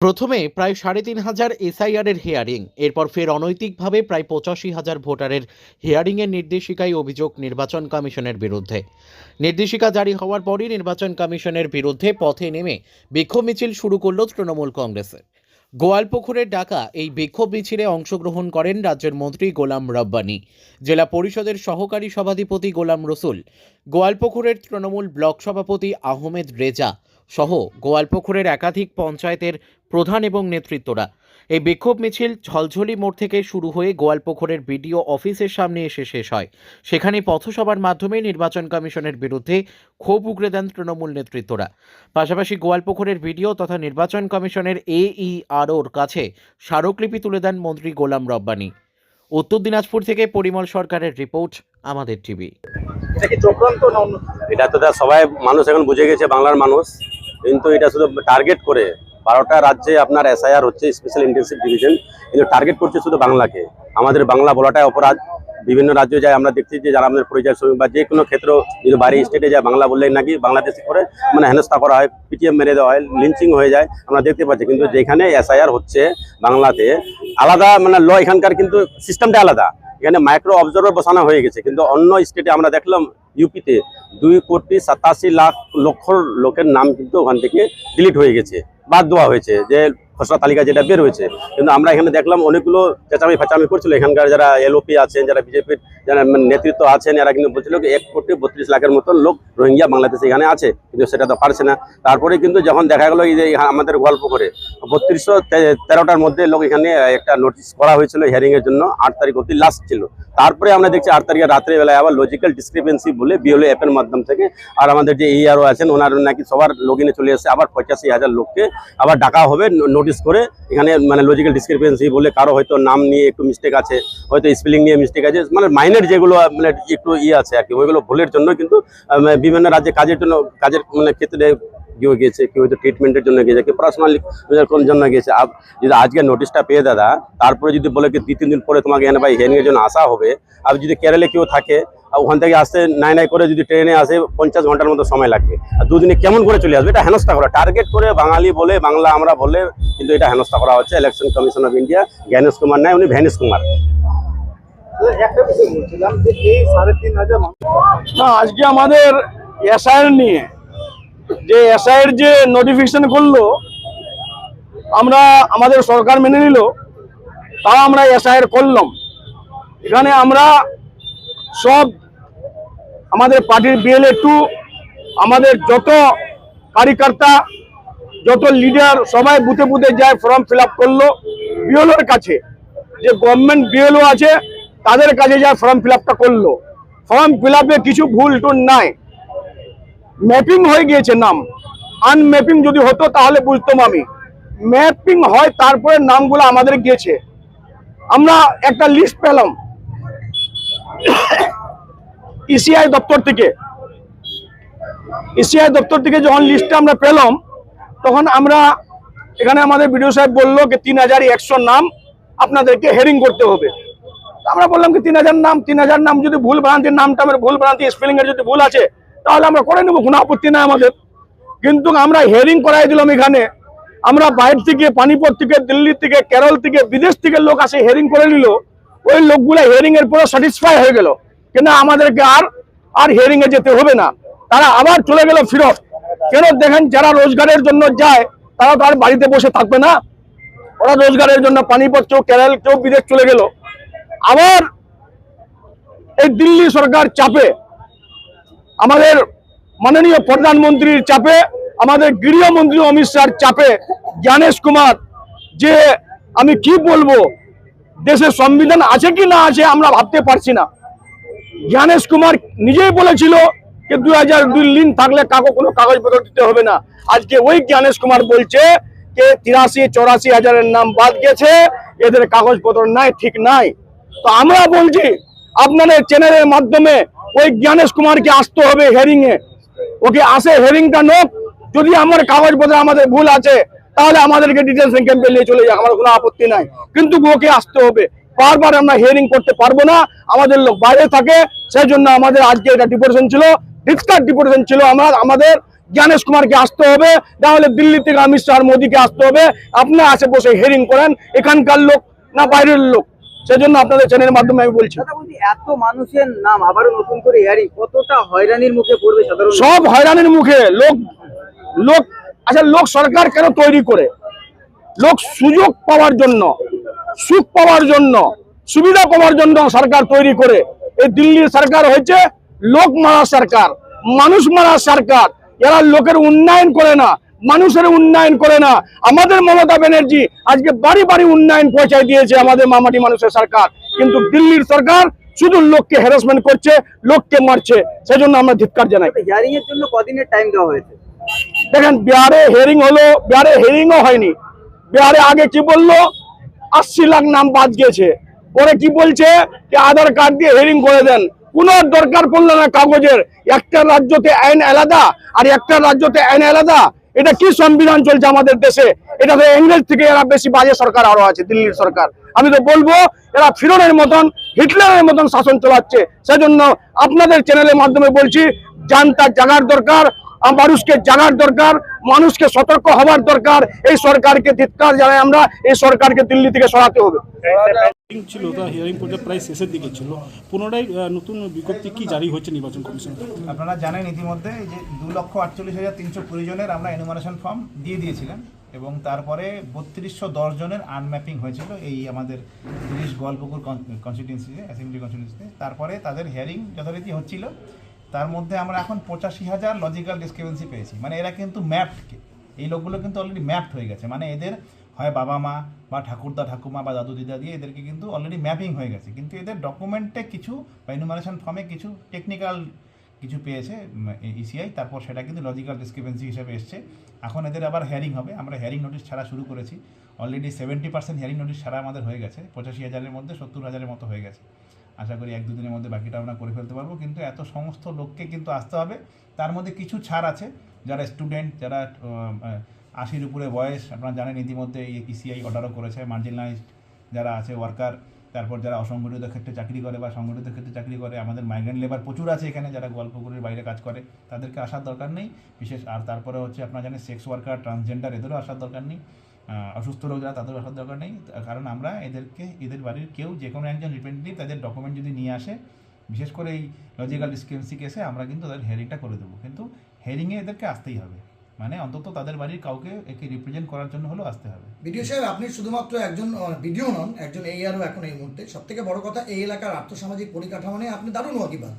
প্রথমে প্রায় সাড়ে তিন হাজার এসআইআরের হিয়ারিং এরপর ফের অনৈতিকভাবে প্রায় পঁচাশি হাজার ভোটারের হিয়ারিংয়ের নির্দেশিকায় অভিযোগ নির্বাচন কমিশনের বিরুদ্ধে। নির্দেশিকা জারি হওয়ার পরই নির্বাচন কমিশনের বিরুদ্ধে পথে নেমে বিক্ষোভ মিছিল শুরু করল তৃণমূল কংগ্রেসের। গোয়ালপুকুরের ডাকা এই বিক্ষোভ মিছিলে অংশগ্রহণ করেন রাজ্যের মন্ত্রী গোলাম রব্বানী। জেলা পরিষদের সহকারী সভাধিপতি গোলাম রসুল, গোয়ালপুকুরের তৃণমূল ব্লক সভাপতি আহমেদ রেজা সহ গোয়ালপুকুরের একাধিক পঞ্চায়েতের প্রধান এবং নেতৃত্বরা। এই বিক্ষোভ মিছিল ঝলঝলি মোড় থেকে শুরু হয়ে গোয়ালপুকুরের বিডিও অফিসের সামনে এসে শেষ হয়। সেখানে পথসভার মাধ্যমে নির্বাচন কমিশনের বিরুদ্ধে ক্ষোভ উগরে দেন তৃণমূল নেতৃত্বরা। পাশাপাশি গোয়ালপুকুরের বিডিও তথা নির্বাচন কমিশনের এইআরওর কাছে স্মারকলিপি তুলে দেন মন্ত্রী গোলাম রব্বানী। উত্তর দিনাজপুর থেকে পরিমল সরকারের রিপোর্ট, আমাদের টিভি। এটা তো সবাই, মানুষ এখন বুঝে গেছে, বাংলার মানুষ। কিন্তু এটা শুধু টার্গেট করে। বারোটা রাজ্যে আপনার এসআইআর হচ্ছে স্পেশাল ইন্টেন্সিভ ডিভিশন কিন্তু টার্গেট করছে শুধু বাংলাকে। আমাদের বাংলা বলাটাই অপরাধ। বিভিন্ন রাজ্যে যায় আমরা দেখছি যে যারা আমাদের পরিচয় শ্রমিক বা যে কোনো ক্ষেত্র যদি বাইরে স্টেটে যায়, বাংলা বললেই নাকি বাংলাদেশে করে মানে হেনস্থা করা হয় পিটিএম মেরে দেওয়া হয় লিঞ্চিং হয়ে যায়, আমরা দেখতে পাচ্ছি। কিন্তু যেখানে এসআইআর হচ্ছে বাংলাতে, আলাদা মানে ল এখানকার কিন্তু সিস্টেমটা আলাদা। এখানে মাইক্রো অবজার্ভার বসানো হয়ে গেছে, কিন্তু অন্য স্টেটে আমরা দেখলাম ইউপিতে দুই কোটি সাতাশি লাখ লক্ষ লোকের নাম কিন্তু ওখান থেকে ডিলিট হয়ে গেছে। বাদ দেওয়া হয়েছে, যে খসড়া তালিকা যেটা বের হয়েছে। কিন্তু আমরা এখানে দেখলাম অনেকগুলো চেঁচামি ফেঁচামি করছিল। এখানকার যারা এলওপি আছেন, যারা বিজেপির যারা মানে নেতৃত্ব আছেন, এরা কিন্তু বলছিল এক কোটি বত্রিশ লাখের মতন লোক রোহিঙ্গা বাংলাদেশে এখানে আছে, কিন্তু সেটা তো পারছে না। তারপরে কিন্তু যখন দেখা গেলো এই যে আমাদের গল্প করে, বত্রিশশো তেরোটার মধ্যে লোক এখানে একটা নোটিশ করা হয়েছিল হিয়ারিং এর জন্য, আট তারিখ অব্দি লাস্ট ছিল। তারপরে আমরা দেখছি আট তারিখে রাত্রে বেলায় আবার লজিক্যাল ডিসক্রিপেন্সি বলে বিএলও অ্যাপের মাধ্যম থেকে, আর আমাদের যে ইআরও আছেন, ওনার নাকি সবার লগিনে চলে এসেছে, আবার পঁচাশি হাজার লোককে আবার ডাকা হবে নোটিশ করে এখানে মানে লজিক্যাল ডিসক্রিপেন্সি বলে কারও হয়তো নাম নিয়ে একটু মিস্টেক আছে, হয়তো স্পেলিং নিয়ে মিস্টেক আছে মানে মাইনের যেগুলো মানে একটু ইয়ে আছে আর কি, ওইগুলো ভুলের জন্য কিন্তু বিভিন্ন রাজ্যে কাজের জন্য, কাজের মানে ক্ষেত্রে কেউ গেছে কেউ হয়তো ট্রিটমেন্টের জন্য গেছে কেউ পড়াশোনার কোন জন্য গেছে। আপ যদি আজকে নোটিশটা পেয়ে দাদা তারপরে যদি বলে কি দুই তিন দিন পরে তোমাকে এনে ভাই হেয়ারিংয়ের জন্য আসা হবে আর যদি কেরালে কেউ থাকে আর ওখান থেকে আসতে নাই নাই করে যদি ট্রেনে আসে পঞ্চাশ ঘণ্টার মতো সময় লাগবে। আর দুদিনে কেমন করে চলে আসবে এটা হেনস্থা করা। টার্গেট করে বাঙালি বলে বাংলা আমরা বলে কিন্তু এটা হেনস্থা করা হচ্ছে। Election Commission of India Gyanesh Kumar নাই উনি ভ্যানেশ কুমার। একটা বিষয় বলছিলাম যে এই সাড়ে তিন হাজার না আজকে আমাদের এসআইয়ের নিয়ে যে এসআইয়ের যে নোটিফিকেশন করল, আমরা আমাদের সরকার মেনে নিল, তাও আমরা এসআইয়ের করলাম। এখানে আমরা সব আমাদের পার্টির বিএলএ টু আমাদের যত কার্যকর্তা যত লিডার সবাই বুথে বুথে যায় ফর্ম ফিল আপ করল বিএলওর কাছে। যে গভর্নমেন্ট বিএলও আছে, তাদের কাছে যায় ফর্ম ফিল আপটা করল। ফর্ম ফিল আপে কিছু ভুল টুল নাই। ম্যাপিং হয়ে গিয়েছে নাম। আনম্যাপিং যদি হতো তাহলে বুঝতাম আমি। ম্যাপিং হয় তারপরে নামগুলো আমাদের গিয়েছে। আমরা একটা লিস্ট পেলাম। ইসিআই দপ্তর থেকে। ইসিআই দপ্তর থেকে যখন লিস্টটা আমরা পেলাম, তখন আমরা এখানে আমাদের বিডিও সাহেব বলল কি তিন হাজার একশো নাম আপনাদেরকে হেরিং করতে হবে। আমরা বললাম কি তিন হাজার নাম, তিন হাজার নাম যদি ভুল ভ্রান্তির নামটা আমার ভুল ভ্রান্তি স্পেলিং এর যদি ভুল আছে তাহলে আমরা করে নেব, কোনো আপত্তি নাই আমাদের। কিন্তু আমরা হেয়ারিং করাই দিলাম এখানে। আমরা বাইরে থেকে পানিপত থেকে, দিল্লি থেকে, কেরল থেকে, বিদেশ থেকে লোক আসে হেয়ারিং করে নিল। ওই লোকগুলো হেয়ারিং এর পরে স্যাটিসফাই হয়ে গেল। কেন আমাদেরকে আর আর হেয়ারিং এ যেতে হবে না। তারা আবার চলে গেল ফেরত। ফেরত দেখেন যারা রোজগারের জন্য যায়, তারা তো আর বাড়িতে বসে থাকবে না। ওরা রোজগারের জন্য পানিপত কেউ কেরল কেউ বিদেশ চলে গেল। আবার এই দিল্লি সরকার চাপে আমাদের মাননীয় প্রধানমন্ত্রীর চাপে, আমাদের গৃহমন্ত্রী অমিত শাহর চাপে জ্ঞানেশ কুমার, যে আমি কি বলব, দেশের সংবিধান আছে কি না আছে আমরা ভাবতে পারছি না। জ্ঞানেশ কুমার নিজেই বলেছিল যে দুই হাজার দুই লিন থাকলে কাগজ কোনো কাগজপত্র দিতে হবে না। আজকে ওই জ্ঞানেশ কুমার বলছে যে তিরাশি, চৌরাশি হাজারের নাম বাদ গেছে, এদের কাগজপত্র নাই, ঠিক নাই। তো আমরা বলছি, আপনাদের চ্যানেলের মাধ্যমে ওই জ্ঞানেশ কুমারকে আসতে হবে হেরিং এ। ওকে আসে হেরিংটা নোক। যদি আমার কাগজপত্র আমাদের ভুল আছে, তাহলে আমাদেরকে ডিটেনশন ক্যাম্পে নিয়ে চলে যায় আমার কোনো আপত্তি নাই। কিন্তু ওকে আসতে হবে। বারবার আমরা হিয়ারিং করতে পারব না, আমাদের লোক বাইরে থাকে সেই জন্য আমাদের আজকে এটা ডিপোজিশন ছিল ডিসকার ডিপোজিশন ছিল আমরা আমাদের জ্ঞানেশ কুমারকে আসতে হবে তাহলে দিল্লি থেকে অমিত শাহ মোদীকে আসতে হবে। আপনার আসে বসে হেরিং করেন, এখানকার লোক না বাইরের লোক। সেজন্য আপনাদের চ্যানেলের মাধ্যমে আমি বলছি। এত মানুষের নাম আবারও নতুন করে ইয়ারি কতটা হয়রানির মুখে পড়বে সাধারণ সব হয়রানির মুখে লোক লোক আচ্ছা লোক সরকার কেন তৈরি করে? লোক সুযোগ পাওয়ার জন্য সুখ পাওয়ার জন্য সুবিধা পাওয়ার জন্য সরকার তৈরি করে। এই দিল্লির সরকার হয়েছে লোক মারা সরকার মানুষ মারা সরকার। এরা লোকের উন্নয়ন করে না মানুষের উন্নয়ন করে না। আমাদের মমতা ব্যানার্জি আজকে বাড়ি বাড়ি উন্নয়ন পৌঁছায় দিয়েছে আমাদের মামাটি মানুষের সরকার। কিন্তু দিল্লির সরকার শুধু লোককে হ্যারাসমেন্ট করছে লোককে মারছে। সেজন্য আমরা ধিক্কার জানাই। হিয়ারিং এর জন্য কদিনের টাইম দেওয়া হয়েছে? দেখেন বিহারে হেয়ারিং হলো বিহারে হেয়ারিংও হয়নি। বিহারে আগে কি বলল? আশি লাখ নাম বাদ গিয়েছে। পরে কি বলছে? যে আধার কার্ড দিয়ে হেয়ারিং করে দেন। কোনো দরকার পড়ল না কাগজের। একটা রাজ্যতে আইন আলাদা আর একটা রাজ্যতে আইন আলাদা। এটা কি সংবিধান চলছে আমাদের দেশে? এটা তো ইংরেজ থেকে এরা বেশি বাজে সরকার আরও আছে, দিল্লির সরকার। আমি তো বলব, এরা ফিরনের মতন, হিটলারের মতন শাসন চালাচ্ছে। সেজন্য আপনাদের চ্যানেলের মাধ্যমে বলছি জানতা জাগার দরকার মানুষকে জানার দরকার, মানুষকে সতর্ক হওয়ার দরকার। এই সরকারকে ধিক্কার জানাই আমরা, এই সরকারকে দিল্লি থেকে সরাতে হবে। হিয়ারিং ছিল তার হিয়ারিং পর্যায়ে প্রায় শেষের দিকে ছিল। পুনরায় নতুন বিজ্ঞপ্তি কি জারি হচ্ছে নির্বাচন কমিশন? আপনারা জানেন ইতিমধ্যে যে দু লক্ষ আটচল্লিশ হাজার তিনশো কুড়ি জনের আমরা এনুমারেশন ফর্ম দিয়ে দিয়েছিলাম এবং তারপরে বত্রিশশো দশ জনের আনম্যাপিং হয়েছিল এই আমাদের তিরিশ গোয়ালপুকুর কনস্টিটিউন্সিতে অ্যাসেম্বলি কনস্টিটিউন্সিতে তারপরে তাদের হিয়ারিং যথারীতি হচ্ছিল। তার মধ্যে আমরা এখন পঁচাশি হাজার লজিক্যাল ডিসক্রিপেন্সি পেয়েছি। মানে এরা কিন্তু ম্যাপড এই লোকগুলো কিন্তু অলরেডি ম্যাপড হয়ে গেছে। মানে এদের হয় বাবা মা বা ঠাকুরদা ঠাকুমা বা দাদু দিদা দিয়ে এদেরকে কিন্তু অলরেডি ম্যাপিং হয়ে গেছে। কিন্তু এদের ডকুমেন্টে কিছু বা ইনুমারেশন ফর্মে কিছু টেকনিক্যাল কিছু পেয়েছে ইসিআই তারপর সেটা কিন্তু লজিক্যাল ডিসক্রিপেন্সি হিসেবে এসছে। এখন এদের আবার হেয়ারিং হবে। আমরা হেয়ারিং নোটিশ ছাড়া শুরু করেছি। Already seventy percent hearing notice ছাড়া আমাদের হয়ে গেছে। পঁচাশি হাজারের মধ্যে সত্তর হাজারের মতো হয়ে গেছে। আশা করি এক দুদিনের মধ্যে বাকিটা আমরা করে ফেলতে পারব। কিন্তু এত সমস্ত লোককে কিন্তু আসতে হবে। তার মধ্যে কিছু ছাড় আছে। যারা স্টুডেন্ট যারা আশির উপরে বয়স, আপনারা জানেন ইতিমধ্যে ইসিআই অর্ডারও করেছে। মার্জিনালাইজড যারা আছে ওয়ার্কার তারপর যারা অসংগঠিত ক্ষেত্রে চাকরি করে বা সংগঠিত ক্ষেত্রে চাকরি করে, আমাদের মাইগ্রেন্ট লেবার প্রচুর আছে এখানে যারা গল্পগুলির বাইরে কাজ করে। তাদেরকে আসার দরকার নেই। বিশেষ, আর তারপরে হচ্ছে আপনারা জানেন সেক্স ওয়ার্কার ট্রান্সজেন্ডার এদেরও আসার দরকার নেই। অসুস্থ লোক যারা তাদেরও আসার দরকার নেই। কারণ আমরা এদেরকে, এদের বাড়ির কেউ যে কোনো একজন রিপ্রেজেন্টেটিভ তাদের ডকুমেন্ট যদি নিয়ে আসে, বিশেষ করে এই লজিক্যাল ডিসক্রিপেন্সি কেসে আমরা কিন্তু তাদের হেয়ারিংটা করে দেবো। কিন্তু হেয়ারিংয়ে এদেরকে আসতেই হবে। মানে অন্তত তাদের বাড়ির কাউকে একে রিপ্রেজেন্ট করার জন্য হলেও আসতে হবে। বিডিও সাহেব আপনি শুধুমাত্র একজন বিডিও নন একজন এইআরও এখন এই মুহূর্তে। সব থেকে বড় কথা এই এলাকার আর্থসামাজিক পরিকাঠামো নিয়ে আপনি দারুণ ওয়াকিবাদ।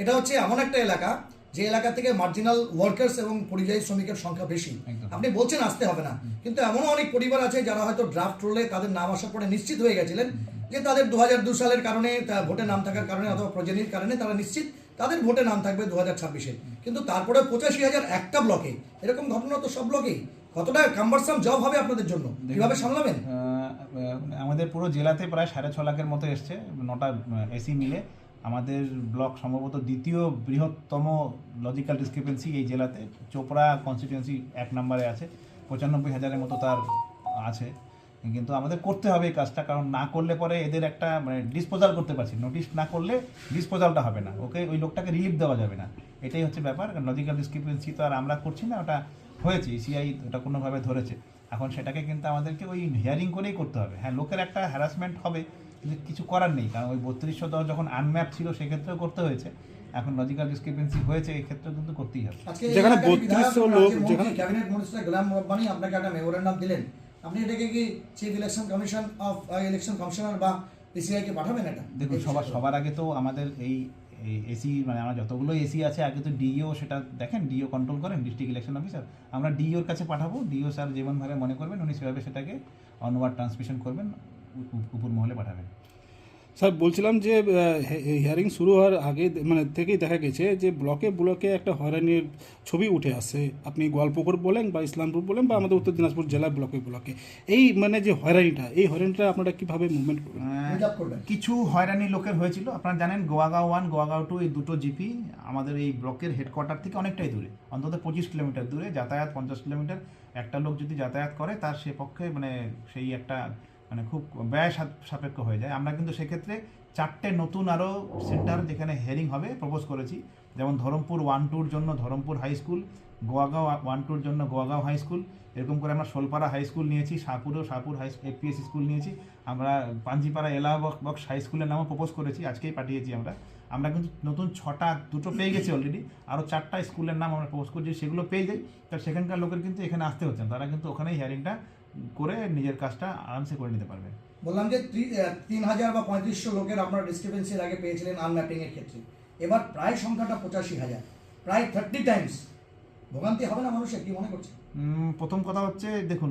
এটা হচ্ছে এমন একটা এলাকা যে এলাকা থেকে মার্জিনাল ওয়ার্কার্স এবং পরিযায়ী শ্রমিকের সংখ্যা বেশি। আপনি বলছেন আসতে হবে না কিন্তু এমনও অনেক পরিবার আছে যারা হয়তো ড্রাফট রোলে তাদের নাম আসার পরে নিশ্চিত হয়ে গেছিলেন যে তাদের দু হাজার দু সালের কারণে তা ভোটে নাম থাকার কারণে অথবা প্রজনীর কারণে তারা নিশ্চিত তাদের ভোটে নাম থাকবে দু হাজার ছাব্বিশে। কিন্তু তারপরে পঁচাশি হাজার একটা ব্লকে। এরকম ঘটনা তো সব ব্লকেই। কতটা কাম্বারসাম জব হবে আপনাদের জন্য? কীভাবে সামলাবেন? আমাদের পুরো জেলাতে প্রায় সাড়ে ছ লাখের মতো এসছে নটা এসি মিলে। আমাদের ব্লক সম্ভবত দ্বিতীয় বৃহত্তম লজিক্যাল ডিসক্রিপেন্সি এই জেলাতে। চোপড়া কনস্টিটিউয়েন্সি এক নম্বরে আছে পঁচানব্বই হাজারের মতো তার আছে। কিন্তু আমাদের করতে হবে এই কাজটা কারণ না করলে পরে এদের একটা মানে ডিসপোজাল করতে পারছি নোটিশ না করলে ডিসপোজালটা হবে না ওকে? ওই লোকটাকে রিলিফ দেওয়া যাবে না। এটাই হচ্ছে ব্যাপার লজিক্যাল ডিসক্রিপেন্সি তো আর আমরা করছি না ওটা হয়েছে সিআই ওটা কোনোভাবে ধরেছে। এখন সেটাকে কিন্তু আমাদেরকে ওই হিয়ারিং করেই করতে হবে। হ্যাঁ লোকের একটা হ্যারাসমেন্ট হবে কিন্তু কিছু করার নেই কারণ ওই বত্রিশশো দশ যখন আনম্যাপ ছিল সেক্ষেত্রেও করতে হয়েছে। এখন লজিক্যাল ডিসক্রিপেন্সি হয়েছে এই ক্ষেত্রেও কিন্তু করতেই হবে। যেখানে এই এলাকার 3200 বিধায়ক, লোক, যেখানে- ক্যাবিনেট গোলাম রব্বানি আপনাকে একটা মেমোরেন্ডাম দিলেন। আপনি এটাকে কি chief election commission of election commissioner বা পিসিআই কে পাঠাবেন এটা? দেখুন সবার সবার আগে তো আমাদের এই এসি মানে আমার যতগুলো এসি আছে আগে তো ডিও সেটা দেখেন ডিও কন্ট্রোল করেন ডিস্ট্রিক্ট ইলেকশন অফিসার আমরা ডিওর কাছে পাঠাবো ডিও স্যার যেমনভাবে মনে করবেন উনি সেভাবে সেটাকে অনওয়ার্ড ট্রান্সমিশন করবেন উপর মহলে পাঠাবেন। স্যার, বলছিলাম যে হিয়ারিং শুরু হওয়ার আগে মানে থেকেই দেখা গেছে যে ব্লকে ব্লকে একটা হয়রানির ছবি উঠে আসে। আপনি গোয়ালপুকুর বলেন বা ইসলামপুর বলেন বা আমাদের উত্তর দিনাজপুর জেলা ব্লকে ব্লকে এই মানে যে হয়রানিটা, এই হয়রানিটা আপনারা কীভাবে মুভমেন্ট করবেন। কিছু হয়রানি লোকের হয়েছিল। আপনারা জানেন, গোয়াগাঁও ওয়ান, গোয়াগাঁও টু, এই দুটো জিপি আমাদের এই ব্লকের হেডকোয়ার্টার থেকে অনেকটাই দূরে। অন্তত পঁচিশ কিলোমিটার দূরে, যাতায়াত পঞ্চাশ কিলোমিটার। একটা লোক যদি যাতায়াত করে, তার সে পক্ষে মানে সেই একটা মানে খুব ব্যয় সাপ- সাপেক্ষ হয়ে যায়। আমরা কিন্তু সেক্ষেত্রে চারটে নতুন আরও সেন্টার যেখানে হেয়ারিং হবে প্রপোজ করেছি। যেমন ধরমপুর ওয়ান টুর জন্য Dharampur high school Goagaon one টুর জন্য গোয়াগাঁও হাই স্কুল এরকম করে আমরা শোলপাড়া হাই স্কুল নিয়েছি শাহপুরেও শাহপুর হাই এপিএস স্কুল নিয়েছি। আমরা পাঞ্জিপাড়া এলা বক্স হাই স্কুলের নামও প্রপোজ করেছি, আজকেই পাঠিয়েছি আমরা। আমরা কিন্তু নতুন ছটা, দুটো পেয়ে গেছি অলরেডি আরও চারটা স্কুলের নাম আমরা প্রপোজ করছি, সেগুলো পেয়ে যাই। তার সেখানকার লোকের কিন্তু এখানে আসতে হচ্ছে তারা কিন্তু ওখানেই হিয়ারিংটা করে নিজের কাজটা আরামসে করে নিতে পারবে। বললাম যে তিন হাজার বা পঁয়ত্রিশশো লোকের আপনারা ডিসক্রিপেন্সির আগে পেয়েছিলেন আনম্যাপিং এর ক্ষেত্রে। এবার প্রায় সংখ্যাটা পঁচাশি হাজার। প্রায় থার্টি টাইমস ভোগান্তি হবে না মানুষের কি মনে করছে প্রথম কথা হচ্ছে দেখুন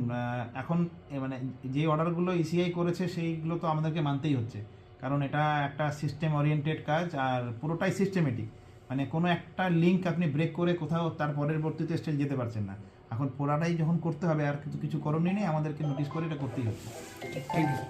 এখন মানে যে অর্ডারগুলো ইসিআই করেছে সেইগুলো তো আমাদেরকে মানতেই হচ্ছে। কারণ এটা একটা সিস্টেম ওরিয়েন্টেড কাজ আর পুরোটাই সিস্টেমেটিক মানে কোনো একটা লিঙ্ক আপনি ব্রেক করে কোথাও তার পরের বর্তীতে স্টেজ যেতে পারছেন না। এখন পোড়াটাই যখন করতে হবে, আর কিছু কিছু করণীয় নেই, আমাদেরকে নোটিশ করে এটা করতেই হচ্ছে থ্যাংক ইউ